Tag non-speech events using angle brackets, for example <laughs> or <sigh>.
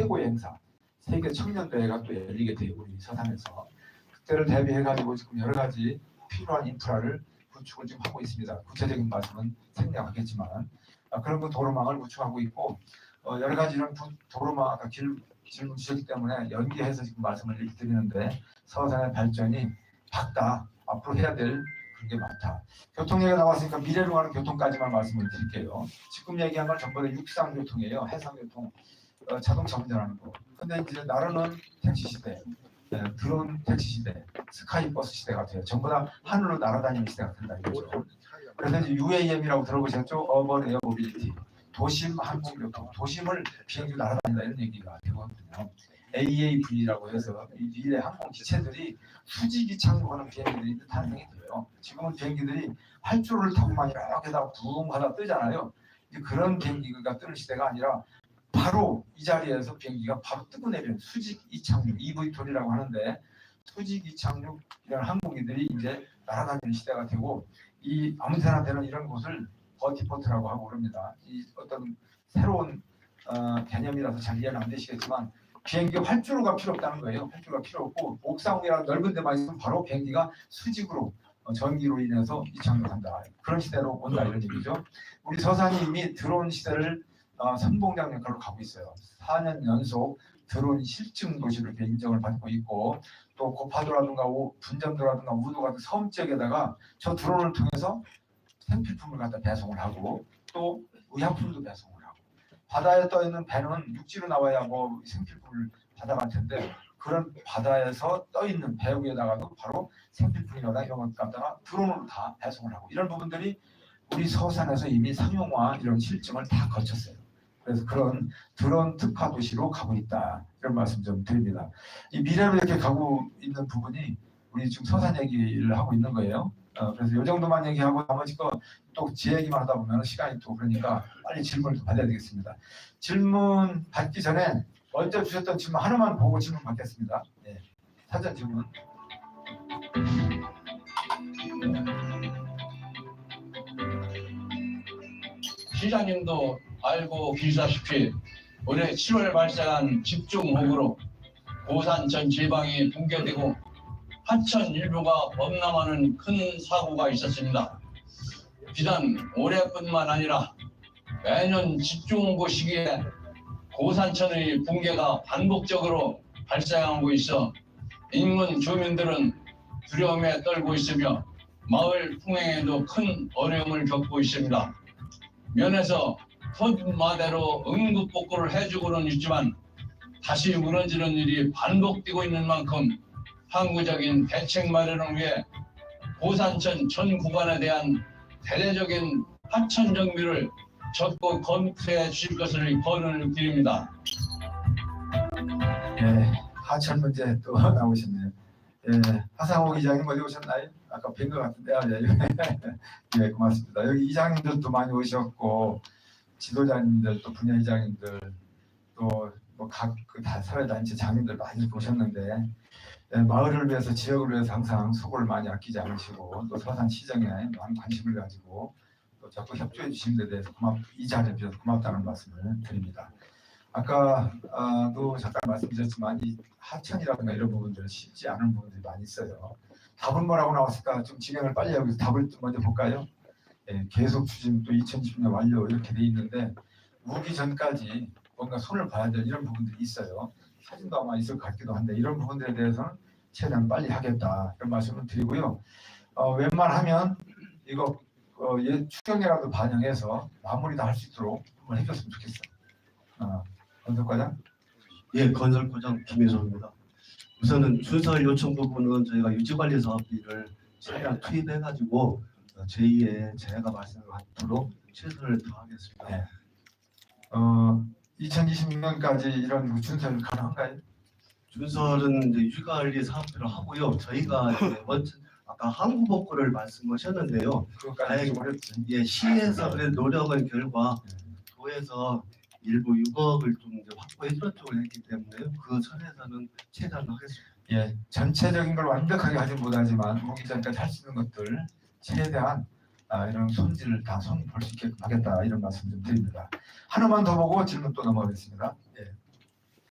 최고의 행사 세계 청년대회가 또 열리게 돼요 우리 서산에서 그때를 대비해 가지고 지금 여러 가지 필요한 인프라를 구축을 지금 하고 있습니다. 구체적인 말씀은 생략하겠지만 아, 그런 그 도로망을 구축하고 있고 어, 여러 가지 이런 부- 도로망 아까 길 질문 주셨기 때문에 연계해서 지금 말씀을 드리는데 서산의 발전이 밝다 앞으로 해야 될 그런 게 많다. 교통 얘기가 나왔으니까 미래로 가는 교통까지만 말씀을 드릴게요. 지금 얘기한 건 전부 다 육상 교통이에요. 해상 교통, 어, 자동차 운전하는 거. 근데 이제 나르는 택시 시대, 네, 드론 택시 시대, 스카이 버스 시대가 돼요. 전부 다 하늘로 날아다니는 시대가 된다 이거죠. 그래서 이제 UAM이라고 들어보셨죠? 어번 에어 모빌리티. 도심 항공 교통, 도심을 비행기로 날아다닌다 이런 얘기가 되거든요. AAV라고 해서 이 미래 항공 기체들이 수직이 착륙하는 비행기들이 탄생이 돼요. 지금은 비행기들이 활주로를 타고만 이렇게 다 붕 하다 뜨잖아요. 이제 그런 비행기가 뜨는 시대가 아니라 바로 이 자리에서 비행기가 바로 뜨고 내리는 수직 이착륙 EV톨이라고 하는데 수직 이착륙이라는 항공기들이 이제 날아다니는 시대가 되고 이 아무데나 되는 이런 곳을 버티포트라고 하고 그럽니다. 이 어떤 새로운 어, 개념이라서 잘 이해는 안 되시겠지만 비행기 활주로가 필요 없다는 거예요. 활주로가 필요 없고 옥상이랑 넓은 데만 있으면 바로 비행기가 수직으로 어, 전기로 인해서 이착륙한다. 그런 시대로 온다 이런 얘기죠. 우리 이미 드론 시대를 어, 선봉장 역할로 가고 있어요. 4년 연속 드론 실증 도시로 이렇게 인정을 받고 있고 또 고파도라든가 오- 분점도라든가 우도 같은 섬 지역에다가 저 드론을 통해서 생필품을 갖다 배송을 하고 또 의약품도 배송을 하고 바다에 떠 있는 배는 육지로 나와야 뭐 생필품을 받아갈 텐데 그런 바다에서 떠 있는 배 위에다가도 바로 생필품이나 이런 것 갖다가 드론으로 다 배송을 하고 이런 부분들이 우리 서산에서 이미 상용화 이런 실증을 다 거쳤어요. 그래서 그런 드론 특화 도시로 가고 있다 이런 말씀 좀 드립니다. 이 미래로 이렇게 가고 있는 부분이 우리 지금 서산 얘기를 하고 있는 거예요. 어, 그래서 이 정도만 얘기하고 나머지 거또제 얘기만 하다 보면 시간이 또 그러니까 빨리 질문을 좀 받아야 되겠습니다. 질문 받기 전에 먼저 주셨던 질문 하나만 보고 질문 받겠습니다. 예. 사전 질문. 시장님도 알고 계시다시피 올해 7월 발생한 집중호우로 고산 전 지방이 붕괴되고 하천 일부가 범람하는 큰 사고가 있었습니다. 비단 올해뿐만 아니라 매년 집중호우 시기에 고산천의 붕괴가 반복적으로 발생하고 있어 인근 주민들은 두려움에 떨고 있으며 마을 풍행에도 큰 어려움을 겪고 있습니다. 면에서 톤마대로 응급복구를 해주고는 있지만 다시 무너지는 일이 반복되고 있는 만큼 항구적인 대책 마련을 위해 고산천 전 구간에 대한 대대적인 하천 정비를 적극 검토해 주실 것을 권을 드립니다. 예. 하천 문제 또 <laughs> 나오셨네요. 예. 하상호 기자님 어디 오셨나요? 아까 뵌 것 같은데 아, 예. <laughs> 예, 고맙습니다. 여기 이장님들도 많이 오셨고 지도자님들 또 분야이장님들 또뭐각그다 사회단체 장님들 많이 오셨는데 예, 마을을 위해서 지역을 위해서 항상 수고를 많이 아끼지 않으시고 또 서산 시정에 많은 관심을 가지고 또 자꾸 협조해 주신 데 대해서 고맙 이 자리에 비해서 고맙다는 말씀을 드립니다. 아까도 잠깐 말씀드렸지만 이 하천이라든가 이런 부분들 쉽지 않은 부분들이 많이 있어요. 답은 뭐라고 나왔을까? 좀 진행을 빨리 하고 답을 좀 먼저 볼까요? 예, 계속 추진 또 2020년 완료 이렇게 돼 있는데 우기 전까지 뭔가 손을 봐야 될 이런 부분들이 있어요. 사진도 아마 있을 것 같기도 한데 이런 부분들에 대해서는 최대한 빨리 하겠다 이런 말씀을 드리고요. 어, 웬만하면 이거 어, 예, 추경이라도 반영해서 마무리도 할 수 있도록 한번 해줬으면 좋겠어요. 어, 건설과장? 예, 건설과장 김혜성입니다. 우선은 준설 요청 부분은 저희가 유지관리 사업 비를 최대한 투입해가지고 어, 제2의 재해가 발생하도록 최선을 다하겠습니다. 네. 어, 2026년까지 이런 그 준설 가능한가요? 준설은 이제 유지관리 사업비를 하고요. 저희가 이제 <laughs> 먼저 아까 항구복구를 말씀하셨는데요. 그것까지 좀 어렵지. 예, 시에서 그래 노력의 결과 도에서 일부 6억을 좀 확보해 줬쪽을 했기 때문에 그 선에서는 최대한 하겠습니다. 예, 전체적인 걸 완벽하게 하진 못하지만 오기 전까지 할 수 있는 것들 최대한 아, 이런 손질을 다 손볼 수 있게끔 하겠다 이런 말씀 좀 드립니다. 하나만 더 보고 질문 또 넘어가겠습니다.